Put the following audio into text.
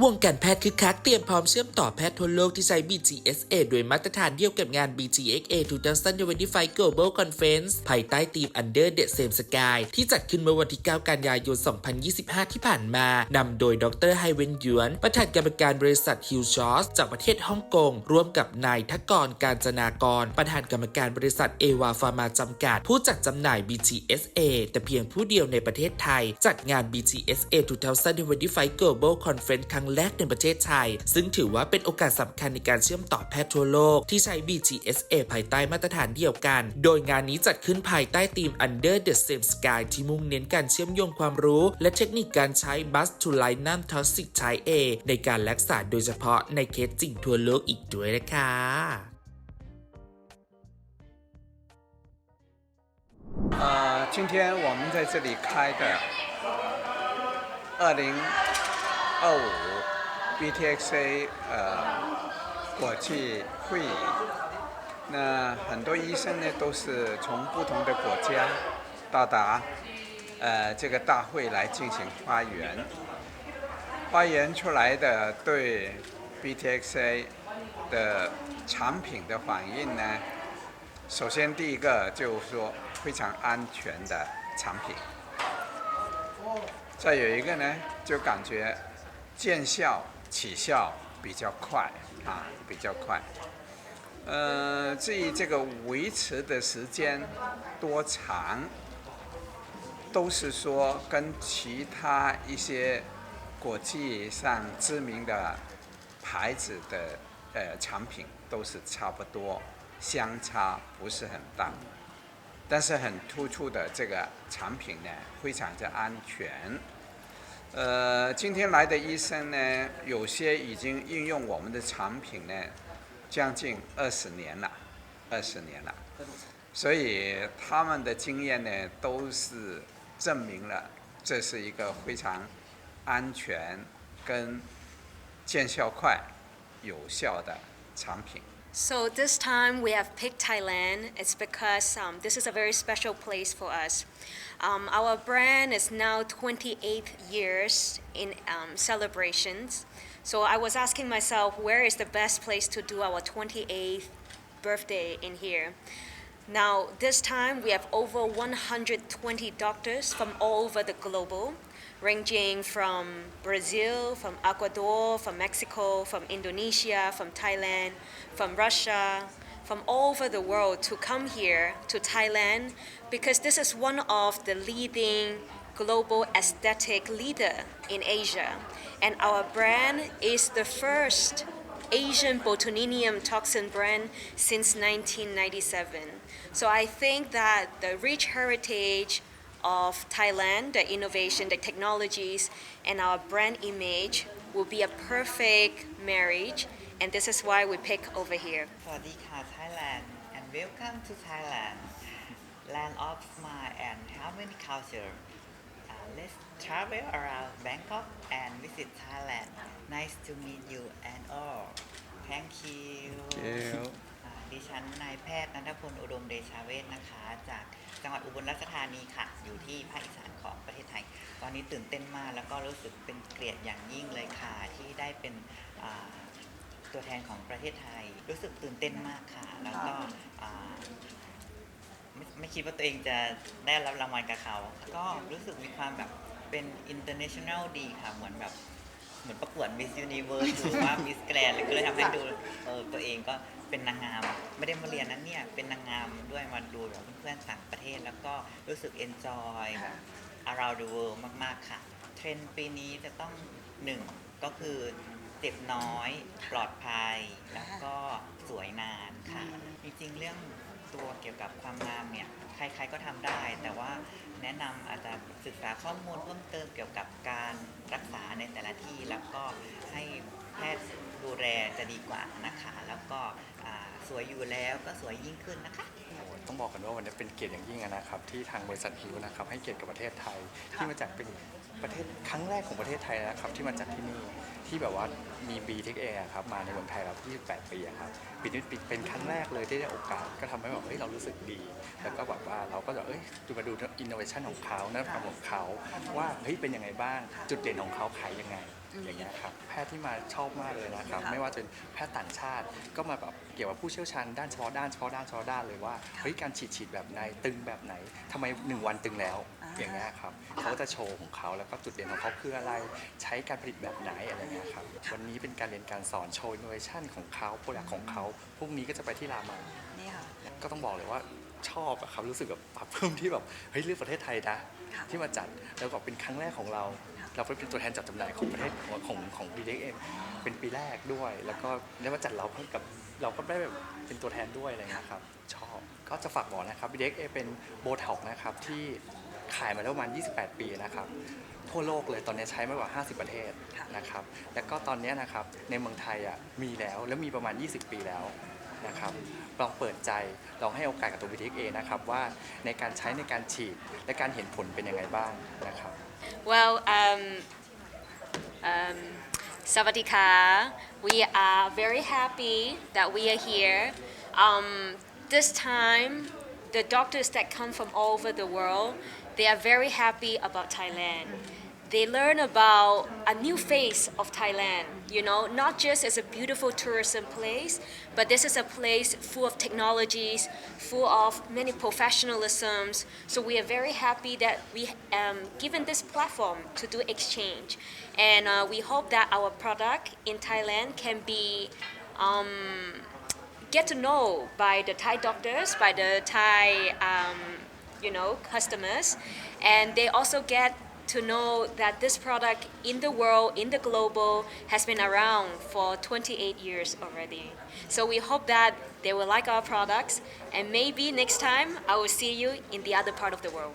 วงการแพทย์คึกคักเตรียมพร้อมเชื่อมต่อแพทย์ทั่วโลกที่ใช้ BGSA โดยมาตรฐานเดียวกับงาน BGXA 2025 Global Conference ภายใต้ธีม Under the Same Sky ที่จัดขึ้นเมื่อวันที่ 9 กันยายน 2025 ที่ผ่านมา นำโดยดรไฮเวนหยวน ประธานกรรมการบริษัทฮิวชอสจากประเทศฮ่องกง ร่วมกับนายทกรการจนากร ประธานกรรมการบริษัทเอวาฟาร์มาจำกัด ผู้จัดจำหน่าย BGSA แต่เพียงผู้เดียวในประเทศไทย จัดงาน BGSA 2025 Global Conference ครั้แรกในประเทศไทย ซึ่งถือว่าเป็นโอกาสสำคัญในการเชื่อมต่อแพทย์ทั่วโลก ที่ใช้ BGSA ภายใต้มาตรฐานเดียวกัน โดยงานนี้จัดขึ้นภายใต้ธีม Under the Same Sky ที่มุ่งเน้นการเชื่อมโยงความรู้ และเทคนิคการใช้ Bus to Line Non Toxic Type A ในการรักษาโดยเฉพาะในเคสจริงทั่วโลกอีกด้วยนะคะ 呃，今天我们在这里开的二零二五 BTXA 呃国际会。议，那很多医生呢都是从不同的国家到达呃这个大会来进行发言，发言出来的对 BTXA 的产品的反应呢，首先第一个就是说非常安全的产品，再有一个呢，就感觉见效起效比较快啊，比较快。呃，至于这个维持的时间多长，都是说跟其他一些国际上知名的牌子的呃产品都是差不多，相差不是很大。但是很突出的这个产品呢，非常的安全。呃，今天来的医生呢，有些已经应用我们的产品呢，将近二十年了，二十年了，所以他们的经验呢，都是证明了这是一个非常安全跟见效快、有效的产品。So this time we have picked Thailand. It's because um, this is a very special place for us. Um, our brand is now 28 years in um, celebrations. So I was asking myself, where is the best place to do our 28th birthday in here? Now, this time we have over 120 doctors from all over the global, ranging from Brazil, from Ecuador, from Mexico, from Indonesia, from Thailand, from Russia, from all over the world to come here to Thailand because this is one of the leading global aesthetic leader in Asia. And our brand is the first Asian botulinum toxin brand since 1997. So I think that the rich heritage of Thailand, the innovation, the technologies, and our brand image will be a perfect marriage. And this is why we pick over here. สวัสดีค่ะ Thailand and welcome to Thailand land of smile and harmony culture uh, let's travel around Bangkok and visit Thailand nice to meet you and all thank you อ่า ดิฉันนายแพทย์นันทพลอุดมเดชาเวศนะคะ จากจังหวัดอุบลราชธานีค่ะ อยู่ที่ภาคอีสานของประเทศไทย ตอนนี้ตื่นเต้นมากแล้วก็รู้สึกเป็นเกียรติอย่างยิ่งเลยค่ะ ที่ได้เป็นอ่าตัวแทนของประเทศไทย รู้สึกตื่นเต้นมากค่ะ แล้วก็อ่าไม่ไม่คิดว่าตัวเองจะได้รับรางวัลกับเขา ก็รู้สึกมีความแบบเป็น international ดีค่ะ เหมือนแบบเหมือนประกวด Miss Universe หรือว่า Miss Grand เลยก็เลยทำให้ดูเออตัวเองก็ เป็นนางงาม ไม่ได้มาเรียนนั้นเนี่ยเป็นนางงามด้วยมาดูแบบเพื่อนๆต่างประเทศ แล้วก็รู้สึก enjoy แบบ around the world มากๆค่ะ เทรนด์ปีนี้จะต้องหนึ่งก็คือเจ็บน้อย ปลอดภัย แล้วก็สวยนานค่ะ จริงๆ เรื่องตัวเกี่ยวกับความงามเนี่ย ใครๆก็ทำได้ แต่ว่าแนะนำอาจจะศึกษาข้อมูลเพิ่มเติมเกี่ยวกับการรักษาในแต่ละที่ แล้วก็ให้แพทย์ดูแลจะดีกว่านะคะ แล้วก็อ่า สวยอยู่แล้วก็สวยยิ่งขึ้นนะคะต้องบอกกันว่าวันนี้เป็นเกียรติอย่างยิ่งนะครับที่ทางบริษัทฮิวนะครับให้เกียรติกับประเทศไทย ที่มาจัดเป็นประเทศครั้งแรกของประเทศไทยนะครับที่มาจัดที่นี่ที่แบบว่ามี b t x a อะครับมาในเมืองไทยแล้ว28ปีอะครับปีนี้เป็นครั้งแรกเลยที่ได้โอกาสก็ทำให้แบบเฮ้ยเรารู้สึกดี แล้วก็แบบว่าเราก็จะเอ้ยดูมาดูอินโนเวชันของเขานวัตกรรมของเขาว่าเฮ้ยเป็นยังไงบ้างจุดเด่นของเขาขายยังไง อย่างเงี้ยครับแพทย์ที่มาชอบมากเลยนะครับ ค่ะไม่ว่าจะเป็นแพทย์ต่างชาติ ก็มาแบบเกี่ยวกับผู้เชี่ยวชาญด้านเฉพาะด้านเฉพาะด้านเฉพาะด้านเลยว่าเฮ้ยการฉีดฉีดแบบไหนตึงแบบไหนทำไมหนึ่งวันตึงแล้วอ่า อย่างเงี้ยครับเขาก็จะโชว์ของเขาแล้วก็จุดเด่นของเขาคืออะไรใช้การผลิตแบบไหนอะไรเงี้ยครับวันนี้เป็นการเรียนการสอนโชว์อินโนเวชันของเขาโปรดักของเขาพรุ่งนี้ก็จะไปที่รามานี่ค่ะ ก็ต้องบอกเลยว่าชอบอะครับรู้สึกแบบปรับเพิ่มที่แบบเฮ้ยเลือกประเทศไทยนะค่ะที่มาจัดแล้วก็เป็นครั้งแรกของเราค่ะ เราเป็นตัวแทนจัดจำหน่ายของประเทศของของของ b d x เองเป็นปีแรกด้วย แล้วก็ได้มาจัดเราเพิ่มกับเราก็ได้แบบเป็นตัวแทนด้วยอะไรเงี้ยครับชอบก็จะฝากบอกนะครับ b d x เองเป็นโบท็อกนะครับที่ขายมาแล้วประมาณ 28 ปีนะครับทั่วโลกเลยตอนนี้ใช้มากกว่า 50 ประเทศนะครับ แล้วก็ตอนนี้นะครับในเมืองไทยอะมีแล้วแล้วมีประมาณ 20 ปีแล้ว นะครับลองเปิดใจลองให้โอกาสกับตัว BTX นะครับว่าในการใช้ในการฉีดและการเห็นผลเป็นยังไงบ้างนะครับ Well, um, um, Savadika, we are very happy that we are here. Um, this time, the doctors that come from all over the world, they are very happy about Thailand. They learn about a new face of Thailand, you know, not just as a beautiful tourism place, but this is a place full of technologies, full of many professionalisms. So we are very happy that we um, given this platform to do exchange, and uh, we hope that our product in Thailand can be um, get to know by the Thai doctors, by the Thai, um, you know, customers, and they also get to know that this product in the world, in the global, has been around for 28 years already. So we hope that they will like our products, and maybe next time I will see you in the other part of the world.